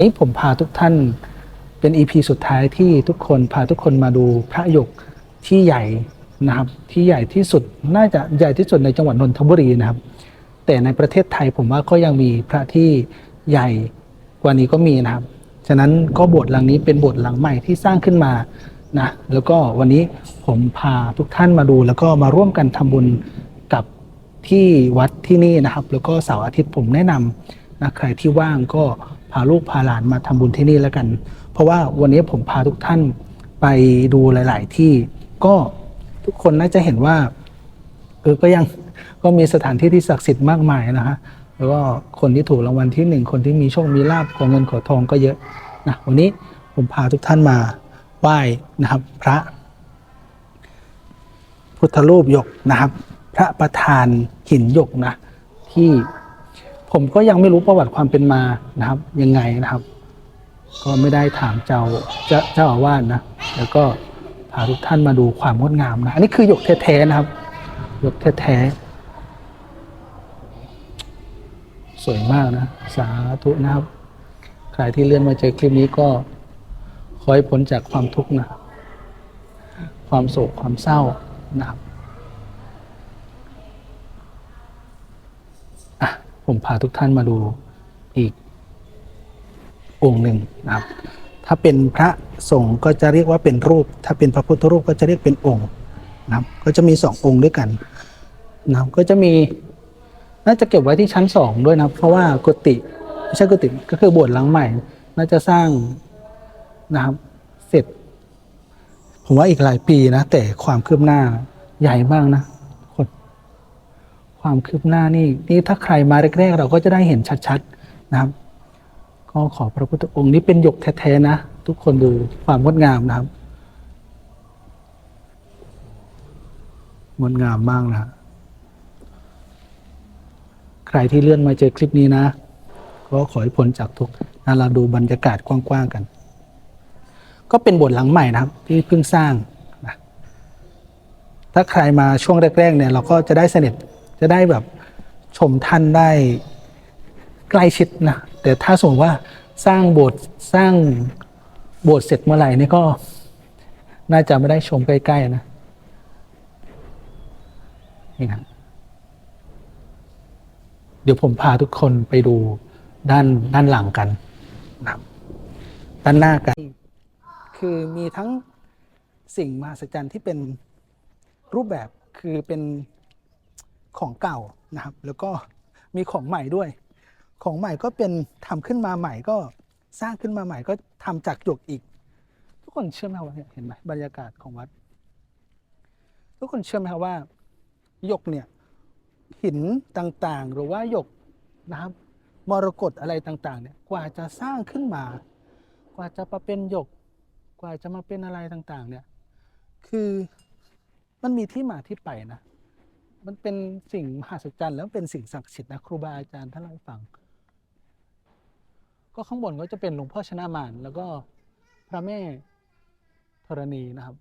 นี้ผมพาทุกท่านเป็นอีพีสุดท้ายที่ทุกคนพาทุกคนมาดูพระหยกที่ใหญ่นะครับ ที่ใหญ่ที่สุดน่าจะใหญ่ที่สุดในจังหวัดนนทบุรีนะครับ แต่ในประเทศไทยผมว่าก็ยังมีพระที่ใหญ่กว่านี้ก็มีนะครับ ฉะนั้นก็โบสถ์หลังนี้เป็นโบสถ์หลังใหม่ที่สร้างขึ้นมานะแล้วก็วันนี้ผมพาทุกท่านมาดู แล้วก็มาร่วมกันทำบุญกับที่วัดที่นี่นะครับ แล้วก็เสาร์อาทิตย์ผมแนะนำ นะใครที่ว่างก็พาลูกพาหลานมาทำบุญที่นี่แล้วกัน เพราะว่าวันนี้ผมพาทุกท่านไปดูหลาย ๆ ที่ก็ทุกคนน่าจะเห็นว่าเออก็ยังก็มีสถานที่ที่ศักดิ์สิทธิ์มากมายนะฮะแล้วก็คนที่ถูกรางวัลที่หนึ่งคนที่มีโชคมีลาภขอเงินขอทองก็เยอะนะวันนี้ผมพาทุกท่านมาไหว้นะครับ พระ พุทธรูปหยกนะครับ พระประธานหินหยกนะที่ ผมก็ยังไม่รู้ประวัติความเป็นมานะครับยังไงนะครับ ก็ไม่ได้ถามเจ้าเจ้าเจ้าอาวาสนะ แล้วก็พาทุกท่านมาดูความงดงามนะอันนี้คือหยกแท้ๆนะครับหยกแท้ๆสวยมากนะ สาธุนะครับใครที่เลื่อนมาเจอคลิปนี้ก็ขอให้พ้นจากความทุกข์นะ ความโศกความเศร้านะครับ อะ ผมพาทุกท่านมาดูอีกองค์หนึ่งนะครับ ถ้าเป็นพระสงฆ์ก็จะเรียกว่าเป็นรูป ถ้าเป็นพระพุทธรูปก็จะเรียกเป็นองค์นะครับ ก็จะมีสององค์ด้วยกันนะครับก็จะมีน่าจะเก็บไว้ที่ชั้นสองด้วยนะครับเพราะว่ากุฏิไม่ใช่กุฏิก็คือโบสถ์หลังใหม่ น่าจะสร้างนะครับ เสร็จ ผมว่าอีกหลายปีนะ แต่ความคืบหน้าใหญ่มากนะ ความคืบหน้านี่นี่ถ้าใครมาแรกๆ เราก็จะได้เห็นชัดๆนะครับ ก็ขอพระพุทธองค์นี้เป็นหยกแท้ๆนะ ทุกคนดูความงดงามนะครับงดงามมากนะ ใครที่เลื่อนมาเจอคลิปนี้นะ ก็ขอให้พ้นจากทุกข์นะเราดูบรรยากาศกว้างๆกัน ก็เป็นบทหลังใหม่นะครับ ที่เพิ่งสร้างนะถ้าใครมาช่วงแรกๆเนี่ยเราก็จะได้สนิท จะได้แบบชมท่านได้ใกล้ชิดนะ แต่ถ้าสมมติว่าสร้างโบสถ์สร้างโบสถ์เสร็จเมื่อไหร่นี่ก็น่าจะไม่ได้ชมใกล้ๆนะนี่นะเดี๋ยวผมพาทุกคนไปดูด้านด้านหลังกันนะด้านหน้ากัน คือมีทั้งสิ่งมหัศจรรย์ที่เป็นรูปแบบคือเป็น ของเก่านะครับ แล้วก็มีของใหม่ด้วย ของใหม่ก็เป็นทำขึ้นมาใหม่ก็สร้างขึ้นมาใหม่ก็ทำจากหยกอีก ทุกคนเชื่อไหมว่าเห็นไหมบรรยากาศของวัด ทุกคนเชื่อไหมครับว่าหยกเนี่ยหินต่างๆ หรือว่าหยกนะครับมรกตอะไรต่างๆเนี่ยกว่าจะสร้างขึ้นมา กว่าจะมาเป็นหยก กว่าจะมาเป็นอะไรต่างๆ เนี่ย คือมันมีที่มาที่ไปนะ มันเป็นสิ่งมหัศจรรย์แล้วเป็นสิ่งศักดิ์สิทธิ์นะครูบาอาจารย์ท่านเล่าให้ฟัง ก็ข้างบนก็จะเป็นหลวงพ่อชนะมานแล้วก็พระแม่ธรณีนะครับ